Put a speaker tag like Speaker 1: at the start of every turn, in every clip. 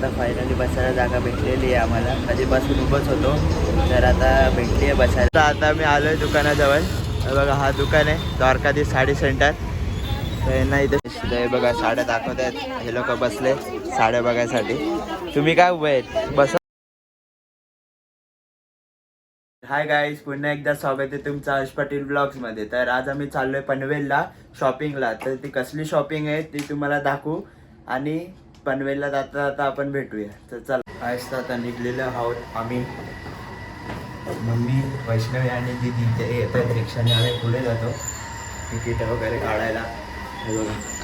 Speaker 1: आता फायनली बसायला जागा भेटलेली आहे आम्हाला. कधी बस उभंच होतो तर आता भेटली आहे बसायला. तर आता मी आलो आहे दुकानाजवळ बघा हा दुकान आहे द्वारकाधी साडी सेंटर. तर यांना इथे बघा साड्या दाखवत आहेत हे लोक बसले साड्या बघायसाठी. तुम्ही काय उभे आहेत? बस. हाय गाईज पुन्हा एकदा स्वागत आहे तुमचं हर्ष पाटील ब्लॉग्समध्ये तर आज आम्ही चाललोय पनवेलला शॉपिंगला तर ती कसली शॉपिंग आहे ती तुम्हाला दाखवू. आणि पनवेलला जाता जाता आपण भेटूया. तर चला. आज तर आता निघलेलो आहोत आम्ही. मम्मी वैष्णवी आणि दिदी ते येतात रिक्षाने. आम्ही पुढे जातो. तिकीट वगैरे काढायला.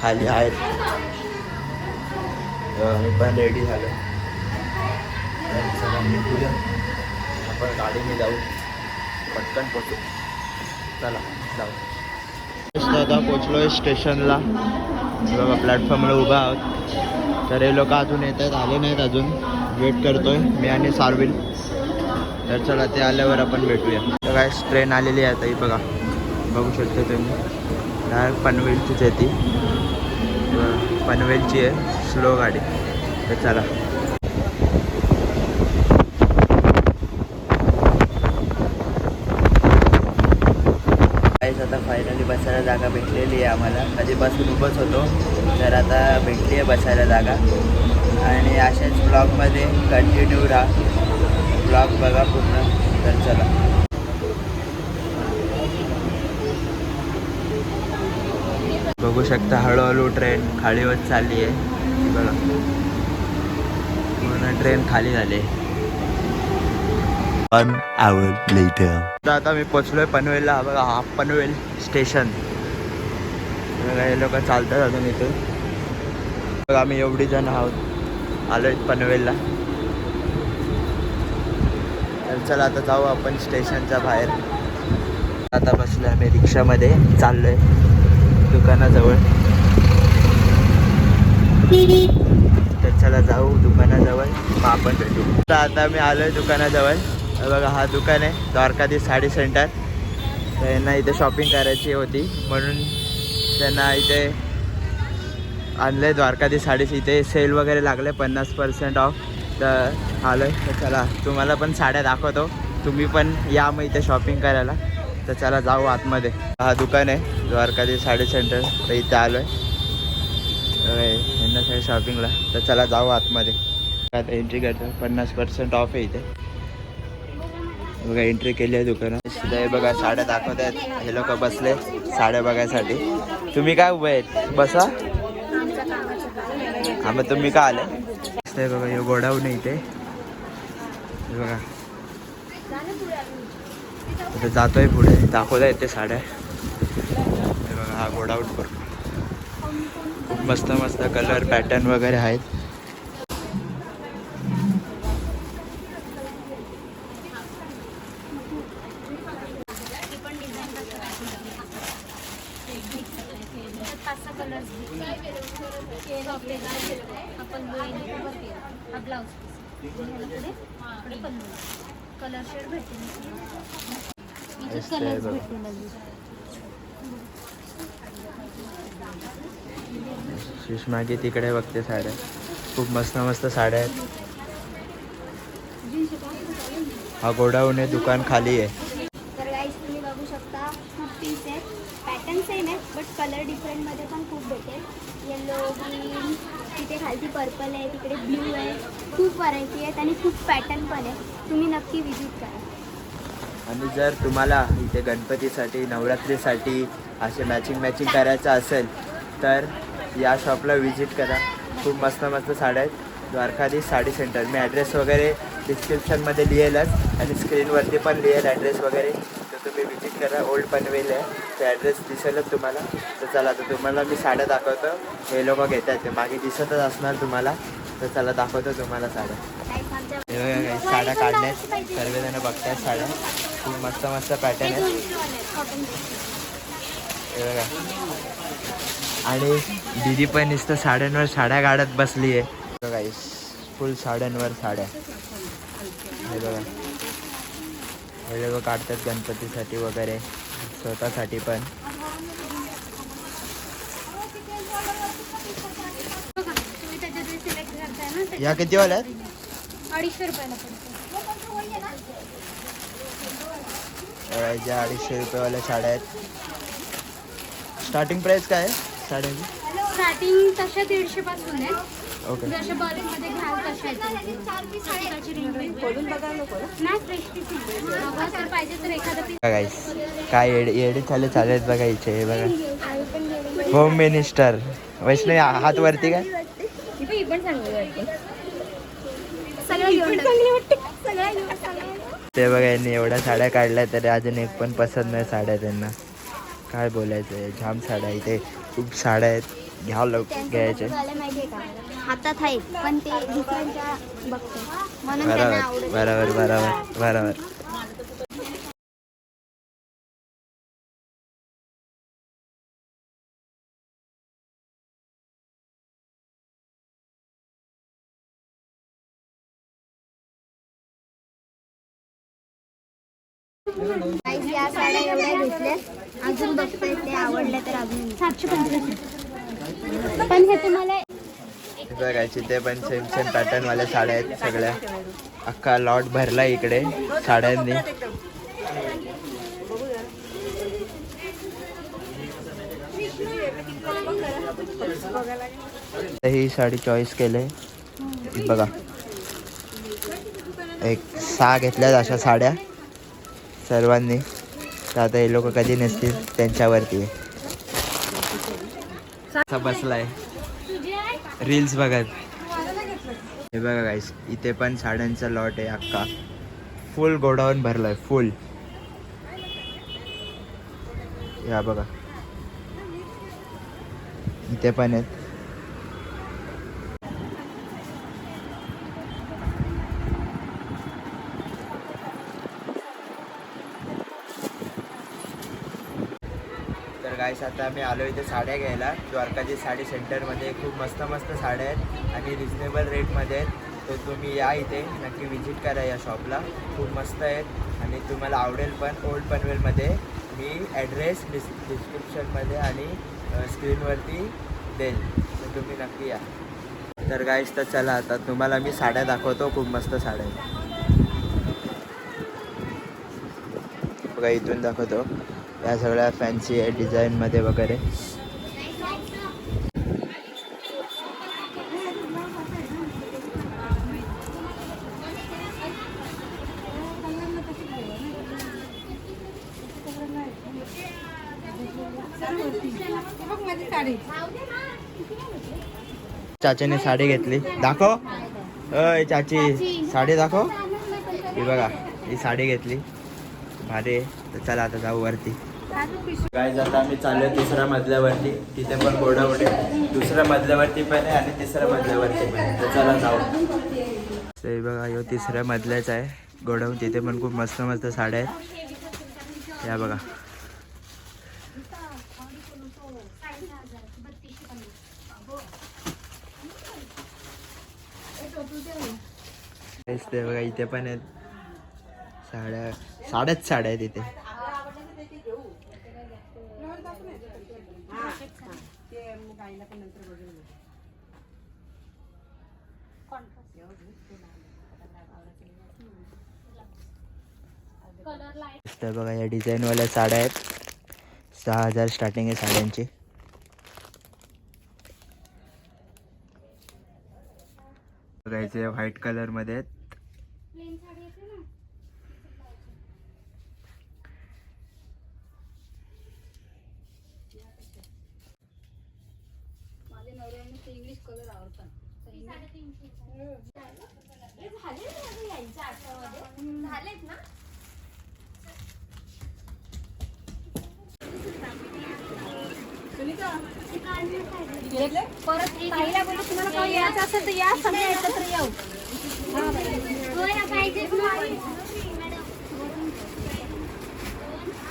Speaker 1: खाली आहेत. आम्ही पण रेडी झालो. चला निघूया. आपण गाडीने जाऊ. पटकन पोचू. चला जाऊ. आता पोचलोय स्टेशनला. बघा प्लॅटफॉर्मला उभा आहोत. तर हे लोक अजून येत आहेत आले नाहीत अजून. वेट करतोय. मी आणि सारविल. तर चला ते आल्यावर आपण भेटूया. तर काय ट्रेन आलेली आहे आता ही बघा. बघू शकता तुम्ही. डायरेक्ट पनवेलचीच आहे ती पनवेलची आहे स्लो गाडी. तर चला काहीच आता फायनली बसायला जागा भेटलेली आहे आम्हाला. कधीपासून उभंच होतो. तर आता भेटली आहे बसायला जागा. आणि अशाच ब्लॉगमध्ये कंटिन्यू राहा. ब्लॉग बघा पूर्ण. तर चला. बघू शकता हळूहळू ट्रेन खाली होत चालली आहे बघा. पूर्ण ट्रेन खाली झाली
Speaker 2: hour later.
Speaker 1: तर आता मी पोचलोय पनवेलला. बघा हा पनवेल स्टेशन हे लोक चालतात अजून इथे बघा आम्ही एवढी जण आहोत. आलोय पनवेलला. तर चला आता जाऊ आपण स्टेशनच्या बाहेर. आता बसलो आम्ही रिक्षामध्ये. चाललोय दुकानाजवळ. तर चला जाऊ दुकानाजवळ. मग आपण भेटू. तर आता मी आलोय दुकानाजवळ. बघा हा दुकान आहे. द्वारकाधी साडी सेंटर. तर यांना इथे शॉपिंग करायची होती. म्हणून त्यांना इथे आणले द्वारकाधी साडीस इथे सेल वगैरे लागले. पन्नास पर्सेंट ऑफ तर आलोय. तर चला तुम्हाला पण साड्या दाखवतो. तुम्ही पण या मग इथे शॉपिंग करायला. तर चला जाऊ आतमध्ये. हा दुकान आहे. द्वारकाधी साडी सेंटर तर इथे आलोय. आहे यांना सगळं शॉपिंगला तर चला जाऊ आतमध्ये. आता एंट्री करतो. पन्नास पर्सेंट ऑफ आहे इथे. बघा एंट्री केली आहे दुकानात. हे बघा साड्या दाखवत आहेत. हे लोक बसले साड्या बघायसाठी. तुम्ही काय उभे आहेत? बसा. हा मग तुम्ही का आले? बघा हे गोडाऊन आहे इथे. हे बघा. आता जातोय पुढे. दाखवत आहेत ते साड्या. हे बघा हा गोडाऊन. पण खूप मस्त मस्त कलर पॅटर्न वगैरे आहेत.
Speaker 3: ब्लाऊज कलर शेड कलर्स अजून.
Speaker 1: सुषमागी तिकडे बघते साड्या. खूप मस्त मस्त साड्या आहेत. हा गोडाऊन आहे दुकान खाली आहे
Speaker 4: तर गाईज तुम्ही बघू शकता खूप पीस आहेत पॅटर्न सेम आहेत बट कलर डिफरंटमध्ये पण खूप भेटेल येलो ग्रीन तिथे खालती पर्पल आहे तिकडे ब्ल्यू आहे खूप व्हरायटी आहेत आणि खूप पॅटर्न पण आहे. तुम्ही नक्की विजिट करा.
Speaker 1: आणि जर तुम्हाला इथे गणपतीसाठी नवरात्रीसाठी असे मॅचिंग मॅचिंग करायचं असेल तर या शॉपला व्हिजिट करा. खूप मस्त मस्त साड्या आहेत. द्वारकाधीश साडी सेंटर मी ॲड्रेस वगैरे डिस्क्रिप्शनमध्ये लिहेलच आणि स्क्रीनवरती पण लिहेल ॲड्रेस वगैरे. तर तुम्ही व्हिजिट करा. ओल्ड पनवेल आहे. ते ॲड्रेस दिसेलच तुम्हाला. तर चला तर तुम्हाला मी साड्या दाखवतो. हे लोक घेतात ते मागे दिसतच असणार तुम्हाला. तर चला दाखवतो तुम्हाला साड्या. हे बघा काही साड्या काढल्यात. सर्वजण बघतायत साड्या. खूप मस्त मस्त पॅटर्न आहेत. हे बघा. आणि दीदी पण नुसतं साड्यांवर साड्या काढत बसली आहे. बघा फुल साड्यांवर साड्या. हे बघा. हे लोक काढतात गणपतीसाठी वगैरे स्वतःसाठी पण. या किती वाल्या आहेत?
Speaker 3: अडीचशे रुपयाला पडतो.
Speaker 1: ज्या अडीचशे रुपयेवाल्या साड्या आहेत. स्टार्टिंग प्राइस काय आहे साड्यांची?
Speaker 3: स्टार्टिंग तशा दीडशे पासून आहे.
Speaker 1: ओके
Speaker 3: जशा बल्कमध्ये घ्याल तशा आहेत.
Speaker 1: काय येडे येडे चाले चालू आहेत बघा इथे हे बघा. होम मिनिस्टर वैष्णवी हात वरती काय
Speaker 3: ही पण चांगली वाटते
Speaker 4: सगळ्या घेऊन टाक. सगळ्या घेऊन टाक.
Speaker 1: ते बघा यांनी एवढ्या साड्या काढल्या तरी अजून एक पण पसंत नाही साड्या त्यांना. काय बोलायचं जाम साड्या इथे खूप साड्या आहेत. घ्या लोक घ्यायचे.
Speaker 4: हातात आहेत पण ते
Speaker 1: बरोबर बरोबर बरोबर.
Speaker 4: या साड्या एवढ्या घेतल्या अजून बघताय ते आवडल्या तर अजून. सातशे पंचवीस पण हे तुम्हाला
Speaker 1: ते पण सेम सेम पॅटर्न वाल्या साड्या आहेत सगळ्या. अख्खा लॉट भरला इकडे साड्यांनी. तर ही साडी चॉईस केले. बघा. एक सहा घेतल्यात अशा साड्या. सर्वांनी. तर आता हे लोक कधी नसतील त्यांच्यावरती. आहे. बसलाय. रील्स बघत. हे बघा गाईस इथे पण साड्यांचा लॉट आहे अख्खा. फुल गोडाऊन भरलाय फुल या बघा. इथे पण आहेत. गायस गाईस आता आम्ही आलो इथे साड्या घ्यायला. द्वारकाजी साडी सेंटरमध्ये खूप मस्त मस्त साड्या आहेत आणि रिजनेबल रेटमध्ये आहेत. तर तुम्ही या इथे नक्की व्हिजिट करा या शॉपला खूप मस्त आहेत आणि तुम्हाला आवडेल पण ओल्ड पनवेलमध्ये मी ॲड्रेस डिस् डिस्क्रिप्शनमध्ये आणि स्क्रीनवरती देईल. तर तुम्ही नक्की या. तर गाईस तर चला आता तुम्हाला मी साड्या दाखवतो. खूप मस्त साड्या आहेत. बघा इथून दाखवतो. या सगळ्या फॅन्सी आहे डिझाईनमध्ये वगैरे. चाचीने साडी घेतली. दाखव. अय चाची. साडी दाखव. ही बघा ही साडी घेतली. भारी तर चला आता जाऊ वरती. काय आता आम्ही चाललोय तिसऱ्या मजल्यावरती. तिथे पण गोडावडे दुसऱ्या मजल्यावरती पण आहे आणि तिसऱ्या मजल्यावरती पण आहे. तर चला जाऊ. ते बघा यो तिसऱ्या मजल्याच आहे. गोडाऊन तिथे पण खूप मस्त मस्त साड्या आहेत. या बघा. तेच ते बघा इथे पण आहेत. साड्या साड्याच साड्या आहेत इथे. तर बघा. या डिझाईनवाल्या साड्या आहेत. सहा हजार स्टार्टिंग आहे साड्यांची. बघायचे व्हाईट कलर मध्ये आहेत
Speaker 3: परत ताईला बोलू तुम्हाला काही यायचं असेल तर या सगळे एकत्र येऊ.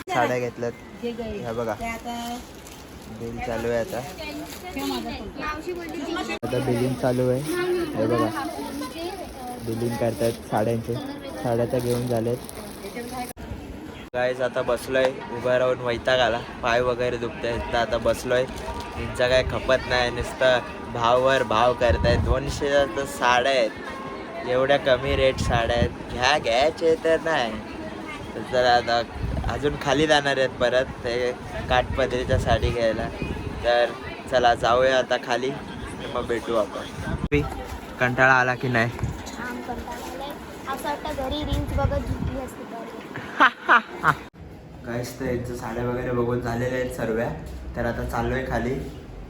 Speaker 1: साड्या घेतल्यात. ह्या बघा. बिल चालू आहे आता. आता बिलिंग चालू आहे. हे बघा. बिलिंग करतात साड्यांचे. साड्या तर घेऊन झालेत. गायज आता बसलोय. उभा राहून वैताग आला पाय वगैरे दुखत आहेत तर आता बसलोय. यांचा काय खपत नाही. नुसतं भाववर भाव करतायत. दोनशे तर साड्या आहेत. एवढ्या कमी रेट साड्या आहेत. घ्या घ्यायचे तर नाही. तर आता अजून खाली जाणार आहेत परत. ते काठपदरीच्या साडी घ्यायला. तर चला जाऊया आता खाली. मग भेटू आपण. कंटाळा आला की नाही?
Speaker 4: असं वाटतं घरी रील्स बघत झुकली असते
Speaker 1: काहीच तर यांचं साड्या वगैरे बघून झालेल्या आहेत सर्व तर आता चाललोय खाली.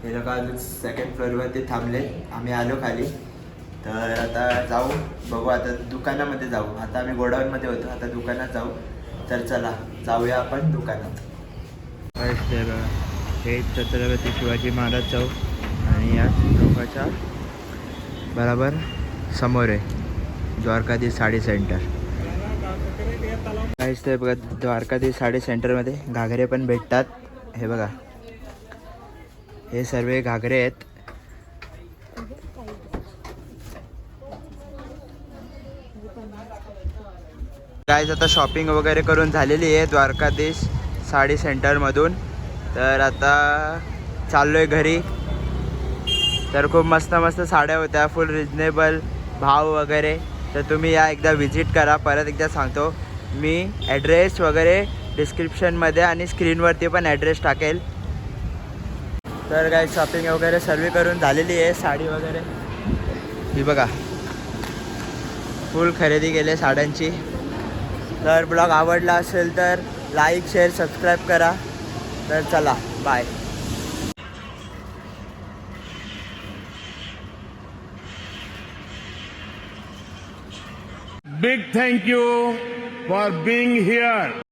Speaker 1: हे लोक अजून सेकंड फ्लोअरवरती थांबले आम्ही आलो खाली. तर आता जाऊ. बघू आता दुकानामध्ये जाऊ. आता आम्ही गोडाऊनमध्ये होतो. आता दुकानात जाऊ. तर चला जाऊया आपण दुकानात. ते बघा हे छत्रपती शिवाजी महाराज चौक. आणि या चौकाच्या बरोबर समोर आहे. द्वारकाधीश साडी सेंटर. काहीच ते बघा द्वारकाधीश साडी सेंटरमध्ये घागरे पण भेटतात. हे बघा. हे सर्व घागरे आहेत. काहीच आता शॉपिंग वगैरे करून झालेली आहे द्वारकाधीश साडी सेंटरमधून. तर आता चाललो आहे घरी. तर खूप मस्त मस्त साड्या होत्या फुल रिजनेबल भाव वगैरे. तर तुम्ही या एकदा व्हिजिट करा. परत एकदा सांगतो. मी ॲड्रेस वगैरे डिस्क्रिप्शनमध्ये आणि स्क्रीनवरती पण ॲड्रेस टाकेल. तर काय शॉपिंग वगैरे सर्व करून झालेली आहे. साडी वगैरे. ही बघा. फुल खरेदी केली साड्यांची. तर ब्लॉग आवडला असेल तर लाईक शेअर सबस्क्राईब करा. तर चला bye
Speaker 2: Big thank you for being here.